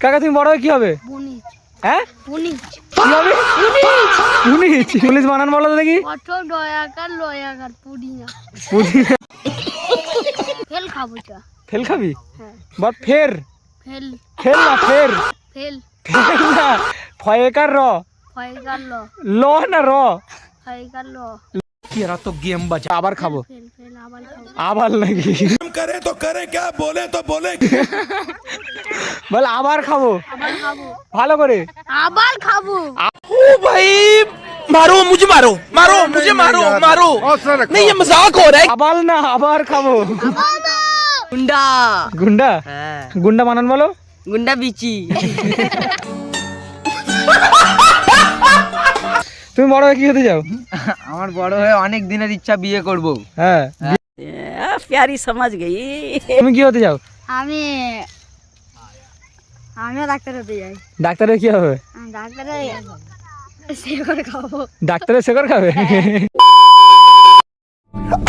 কাকা তুমি বড় হয়ে কি হবে? হ্যাঁ? পুনিচ পুলিশ বানান বলো দেখি। ফেল খাব ফেল খাবি? হ্যাঁ। ফের। ফেল। ফেল না ফের। ফেল। না। ফয়েকার র। ফয়কার ল। ল না র। ফয়কার ল। এরা তো গেম বাজা আবার খাবো ফেল ফেল আবার খাবো আবার নাকি करे तो करे क्या बोले तो बोले বল আবার খাবো আবার খাবো ভালো করে আবার খাবো मारो मुझे मारो मारो मुझे मारो मारो नहीं ये मजाक हो रहा है আবার না আবার খাবো গুন্ডা গুন্ডা হ্যাঁ গুন্ডা বানান বলো গুন্ডা বিচি তুমি বড় হয়ে কি হতে চাও? আমার বড় হয়ে অনেক দিনের ইচ্ছা বিয়ে করব। হ্যাঁ। প্যারি সমাজ গেই। তুমি কি হতে চাও? আমি আমিও ডাক্তার হতে চাই। ডাক্তারে কি হবে? ডাক্তারে শেখর খাব। ডাক্তারে শেখর খাবে? হ্যাঁ।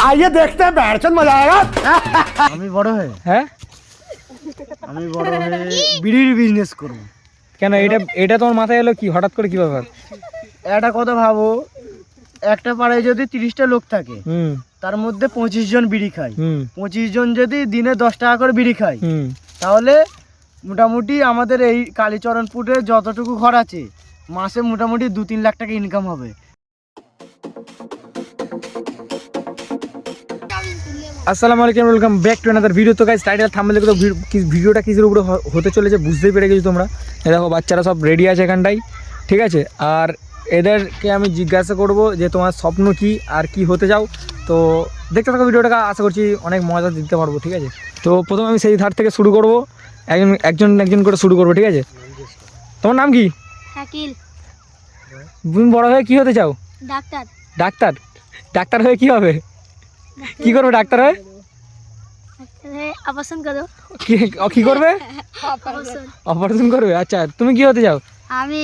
আইয়ে দেখতে ব্যাটসন মজা আয়েগা আমি বড় হয়ে? হ্যাঁ? আমি বড় হয়ে বিড়ির বিজনেস করব। কেন এটা এটা তোমার মাথায় এলো কি? হঠাৎ করে কি ব্যাপার? একটা কথা ভাবো একটা পাড়ায় যদি তিরিশটা লোক থাকে হুম। তার মধ্যে পঁচিশ জন বিড়ি খায়। হুম। পঁচিশ জন যদি দিনে দশ টাকা করে বিড়ি খায় তাহলে মোটামুটি আমাদের এই কালীচরণপুরে যতটুকু ঘর আছে মাসে মোটামুটি দু তিন লাখ টাকা ইনকাম হবে। আসসালামু আলাইকুম welcome back to another video তো গাইস টাইটেল থাম্বনেল দেখো তো ভিডিওটা কিসের উপরে হতে চলেছে বুঝতেই পেরে গেছো তোমরা। দেখো বাচ্চারা সব রেডি আছে এখানটাই ঠিক আছে? আর এদেরকে আমি জিজ্ঞাসা করব যে তোমার স্বপ্ন কি আর কি হতে চাও। তো দেখতে থাকো ভিডিওটাকে আশা করছি অনেক মজা দিতে পারব ঠিক আছে? তো প্রথমে আমি সেই ধার থেকে শুরু করব। একজন একজন একজন করে শুরু করব ঠিক আছে? তোমার নাম কি? তুমি বড় হয়ে কি হতে চাও? ডাক্তার। ডাক্তার? ডাক্তার হয়ে কি হবে? কি করবে ডাক্তার হয়ে? ডাক্তারে অপারেশন করো কি করবে? অপারেশন করবে আচ্ছা। তুমি কি হতে চাও? আমি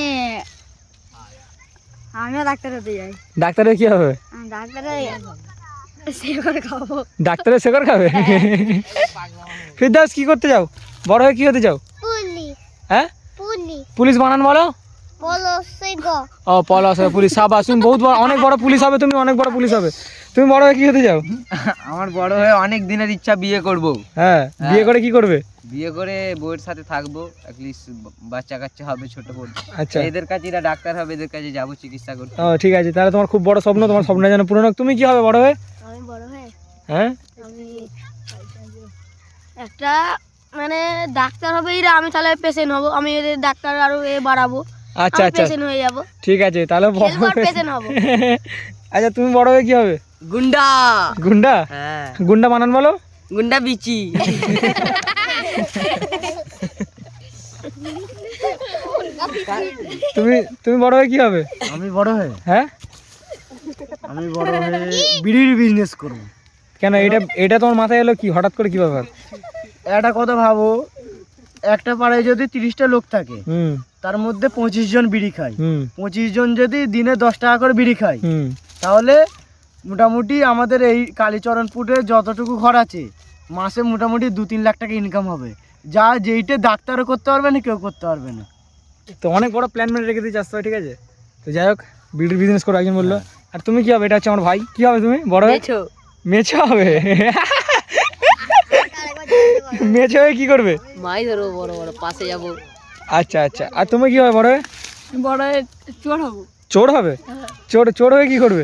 আমিও ডাক্তার হতে যাই। ডাক্তারে কি হবে? ডাক্তারে সে করে খাব। ডাক্তারের শেখর খাবে? ফিরদাস কি করতে চাও বড় হয়ে কি হতে চাও পুলিশ হ্যাঁ? পুলিশ পুলিশ বানান বলো। ও পলাশ হবে পুলিশ সাবাস তুমি বহুত বড় অনেক বড় পুলিশ হবে তুমি অনেক বড় পুলিশ হবে। তুমি বড় হয়ে কি হতে চাও? আমার বড় হয়ে অনেক দিনের ইচ্ছা বিয়ে করব। হ্যাঁ বিয়ে করে কি করবে? বিয়ে করে বউয়ের সাথে থাকব অ্যাটলিস্ট বাচ্চা কাচ্চা হবে ছোট বোন। আচ্ছা। এদের কাছে এরা ডাক্তার হবে এদের কাছে যাব চিকিৎসা করতে। ও ঠিক আছে তাহলে তোমার খুব বড় স্বপ্ন তোমার স্বপ্ন যেন পূরণ হোক। তুমি কি হবে বড় হয়ে? আমি বড় হয়ে? হ্যাঁ? আমি একটা মানে ডাক্তার হবে এরা আমি তাহলে পেশেন্ট হব আমি এদের ডাক্তার আরও এ বাড়াবো। আচ্ছা আচ্ছা। হয়ে যাব। ঠিক আছে তাহলে বড় হয়ে- আচ্ছা তুমি বড় হয়ে কি হবে? গুন্ডা। গুন্ডা? হ্যাঁ। গুন্ডা বানান বলো? গুন্ডা বিচি। তুমি তুমি বড় হয়ে কি হবে? আমি বড় হয়ে? হ্যাঁ? আমি বড় হয়ে বিড়ির বিজনেস করব। কেন এটা এটা তোমার মাথায় এলো কি? হঠাৎ করে কি ব্যাপার? একটা কথা ভাবো একটা পাড়ায় যদি তিরিশটা লোক থাকে হুম। তার মধ্যে পঁচিশ জন বিড়ি খায়। পঁচিশ জন যদি দিনে দশ টাকা করে বিড়ি খায় তাহলে মোটামুটি আমাদের এই কালীচরণপুরে যতটুকু ঘর আছে মাসে মোটামুটি দু তিন লাখ টাকা ইনকাম হবে। যা যেইটা ডাক্তারও করতে পারবে না কেউ করতে পারবে না। তো অনেক বড় প্ল্যান মেনে রেখে দিয়েছে আসতে হয় ঠিক আছে? তো যাই হোক বিউটির বিজনেস করো একজন বলল আর তুমি কি হবে? এটা হচ্ছে আমার ভাই। কি হবে তুমি? বড় হয়ে? দেখছ মেছো হবে? মেছো হয়ে কি করবে? মাই ধরো বড় বড় পাশে যাব। আচ্ছা আচ্ছা। আর তুমি কি হবে বড় হয়ে? বড় হয়ে চোর হব। চোর হবে? চোর চোর হয়ে কি করবে?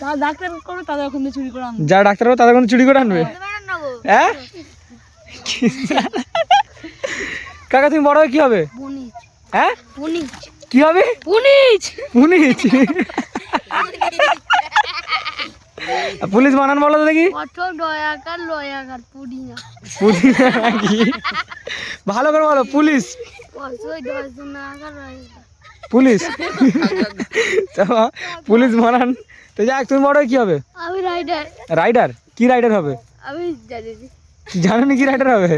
যারা ডাক্তার করবে তাদের ওখান থেকে চুরি করে আনবে। যারা ডাক্তার হবে তাদের কোনো চুরি করে আনবে? হ্যাঁ? কাকা তুমি বড় হয়ে কি হবে? হ্যাঁ? পুনিচ কি হবে? পুনিচ পুলিশ পুলিশ বানান বলো তো দেখি। ভালো করে বলো পুলিশ। পুলিশ। তো পুলিশ বানান। তো যাক তুমি বড় কি হবে? আমি রাইডার। রাইডার? কি রাইডার হবে? আমি জানি না। জানো নি কি রাইডার হবে?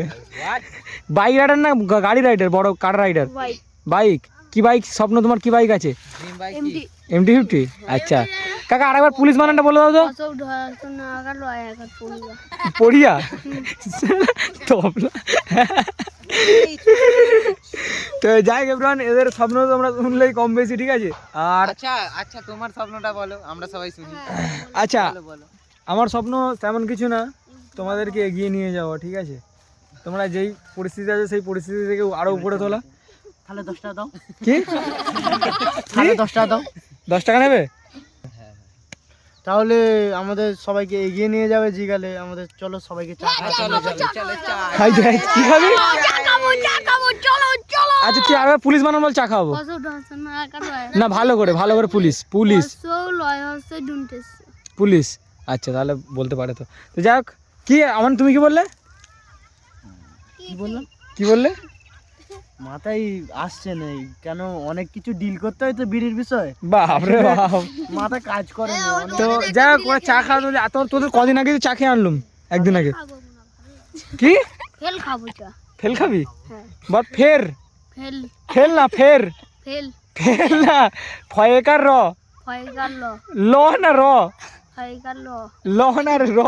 বাইক রাইডার না গাড়ি রাইডার বড় কার রাইডার? বাইক। বাইক। কি বাইক? স্বপ্ন তোমার কি বাইক আছে? এমডি এমটি ফিফটি আচ্ছা। কাকা আরেকবার পুলিশ বানানটা বলে দাও তো। পড়িয়া? তবলা তো যাই এভরান এদের স্বপ্ন তোমরা শুনলেই কম বেশি ঠিক আছে? আর আচ্ছা আচ্ছা তোমার স্বপ্নটা বলো আমরা সবাই শুনি। আচ্ছা বলো বলো। আমার স্বপ্ন তেমন কিছু না তোমাদেরকে এগিয়ে নিয়ে যাওয়া ঠিক আছে? তোমরা যেই পরিস্থিতি আছে সেই পরিস্থিতি থেকে আরও উপরে তোলা। তাহলে দশ টাকা দাও। কি? তাহলে দশ টাকা দাও। দশ টাকা নেবে তাহলে আমাদের সবাইকে এগিয়ে নিয়ে যাবে জিগালে। আমাদের চলো সবাইকে চা চলো খাই যাই কি খাবি? খাব চা খাব চলো চলো। আচ্ছা তুই আগে পুলিশ বানানো বল চা খাব না ভালো করে ভালো করে পুলিশ পুলিশ। পুলিশ। আচ্ছা তাহলে বলতে পারে তো। তো যাই কি আমার তুমি কি বললে? কি বললাম কি বললে? মাথায় আসছে নেই কেন অনেক কিছু ডিল করতে হয় তো বিড়ির বিষয়? বাপরে বাপ। মাথা কাজ করে না তো যাই হোক চা খাওয়া তোর- তোদের কদিন আগে চা খেয়ে আনলুম? একদিন আগে। কি? ফেল খাব চা। ফেল খাবি? হ্যাঁ। বল ফের। ফেল। ফেল না ফের। ফেল। ফেল না। ফয়েকার র। ফয়গার ল। ল না র। ফয়গার ল। ল না র। র।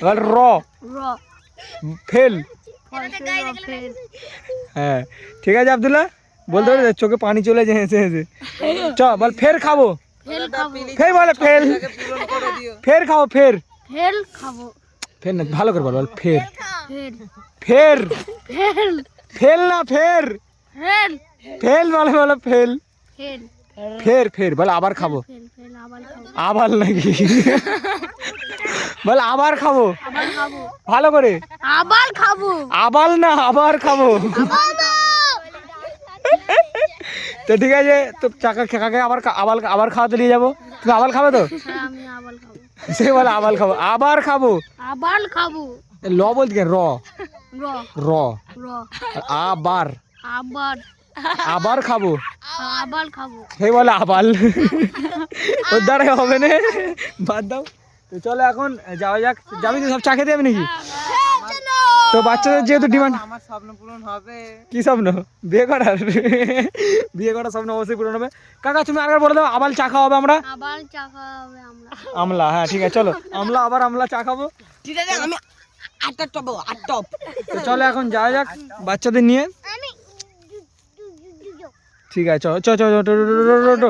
বল র র। র। ফেল। হ্যাঁ ঠিক আছে আব্দুল্লাহ বলতে পারি চোখে পানি চলে যায় হেসে হেসে। চ বল ফের খাব। ফেল খাব। ফের বলে ফের। পূরণ করে দিও। ফের খাব ফের। ফেল খাব। ফের না ভালো করে বল বল ফের। ফেল ফের। ফেল ফেল না ফের। ফেল ফেল বলে বলে ফেল। ফেল ফের ফের বলে আবার খাব। ফেল ফেল আবার খাব। আবার নাকি? বল আবার খাব ভালো করে আবার খাব আবার না আবার খাব তো ঠিক আছে তো চাকা কাকাকে আবার আবার আবার খাওয়াতে নিয়ে যাব তুমি আবার খাবে তো হ্যাঁ সে বলে আবার খাব আবার খাব আবার খাব ল বলতে কেন র র র র আবার আবার আবার খাব আবার খাব সে বলে আবার ওর দ্বারাই হবে না বাদ দাও তো চলো এখন যাওয়া যাক। যাবি তো সব চা খেতে যাবে নাকি? তো বাচ্চাদের যেহেতু ডিমান্ড আমার স্বপ্ন পূরণ হবে। কি স্বপ্ন? বিয়ে করার? বিয়ে করার স্বপ্ন অবশ্যই পূরণ হবে। কাকা তুমি আবার বলে দাও আবার চা খাওয়াবে আমরা? আবার চা খাওয়াবে আমরা। আমলা হ্যাঁ ঠিক আছে চলো। আমলা আবার আমলা চা খাব। ঠিক আছে আমি আটটা টপ আট টপ। তো চলো এখন যাওয়া যাক বাচ্চাদের নিয়ে। ঠিক আছে চলো চলো চলো।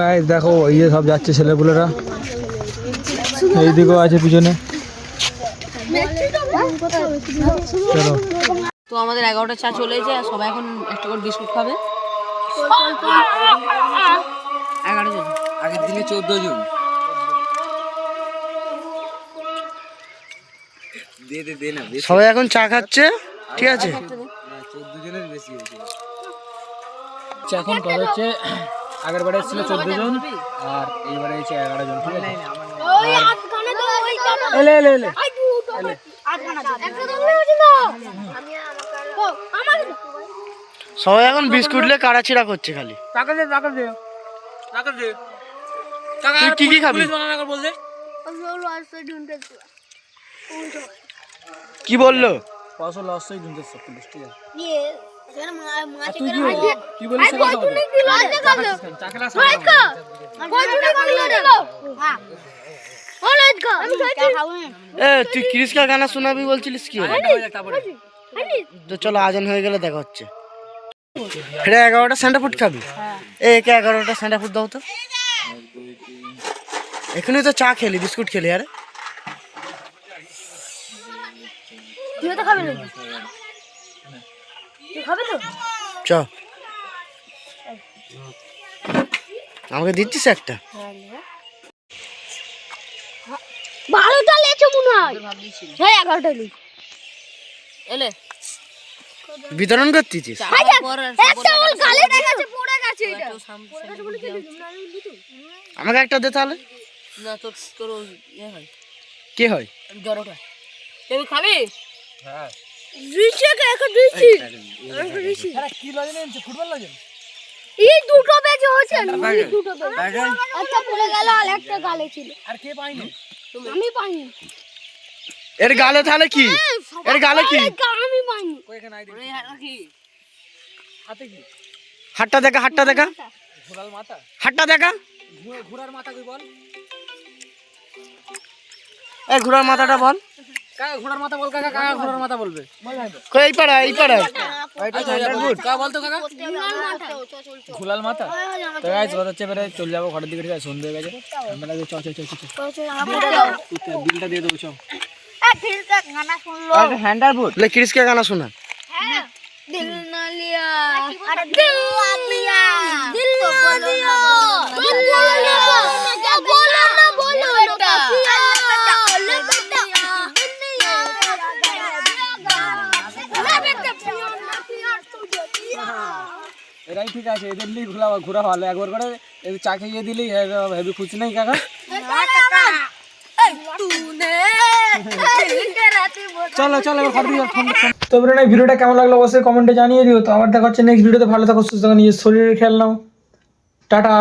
Guys, দেখো এই যে সব যাচ্ছে ছেলেপুলেরা। এইদিকেও আছে পিছনে। চলো। তো আমাদের এগারোটা চা চলে আর সবাই এখন একটা করে বিস্কুট খাবে। এগারো জন আগের দিনে চোদ্দ জন সবাই এখন চা খাচ্ছে ঠিক আছে? চোদ্দ জনের বেশি হয়েছে। এখন কথা হচ্ছে আগের বারে ছিল চোদ্দ জন আর এইবারে হচ্ছে এগারো জন ঠিক আছে? এলে এলে এলে। সবাই এখন বিস্কুট লে কাড়াছিড়া করছে খালি। টাকা দে টাকা দে। টাকা দে। টাকা তুই কি কি খাবি? কি বলল? পাঁচশো লস হয়ে সব ঠিক আছে। তুই হ্যাঁ ওলে কো আমি চা খাব এ তুই ক্রিসকা গানা শোনাবি বলছিলিস কি? তো চলো আজান হয়ে গেলে দেখা হচ্ছে। ফিরে এগারোটা স্যান্ডা ফুড খাবি? এ একে এগারোটা স্যান্ডা ফুড দাও তো। এখানে তো চা খেলি বিস্কুট খেলি আরে। তুই তো খাবে তুই খাবে তো? চ। আমাকে দিচ্ছিস একটা? বারোটা লেচে মনে হয়। হ্যাঁ এগারোটা লি এলে। বিতরণ করতেছিস? আচ্ছা একটা ওর গালে গেছে পড়ে গেছে এটা। আমাকে একটা দে তাহলে। না তোর তোর ইয়ে হয়। কে হয়? জড়োটা। তুমি খাবি? দিছে কে একটা দিছি কি লাগে না ফুটবল লাগে এই দুটো বেজে হয়েছে এই দুটো বেজে একটা পড়ে গেল আর একটা গালে ছিল। আর কে পাইনি আমি পাইনি। এর গালে তাহলে কি? এর গালে কি? আমি পাইনি। কই এখানে আইডি হাতে কি? হাটটা দেখা হাটটা দেখা। ঘোড়াল মাথা। হাটটা দেখা। ঘোড়ার মাথা কই বল? এই ঘোড়ার মাথাটা বল। চলে যাব ঘরের দিকে সন্ধে হয়ে গেছে। হ্যান্ডার গানা শোনা। দিল না লিয়া দিল না লিয়া দিল না লিয়া দিল না লিয়া এরাই ঠিক আছে, এদের নিয়ে ঘোরা ঘোরা ভালো। একবার করে এদের চা খেয়ে দিলেই হেবি খুশি নেই কাকা? চলো চলো তো এই ভিডিওটা কেমন লাগল অবশ্যই কমেন্টে জানিয়ে দিও। তো আবার দেখা হচ্ছে নেক্সট ভিডিওতে। ভালো থাকো, সুস্থ নিজের শরীরের খেয়াল নাও। টাটা।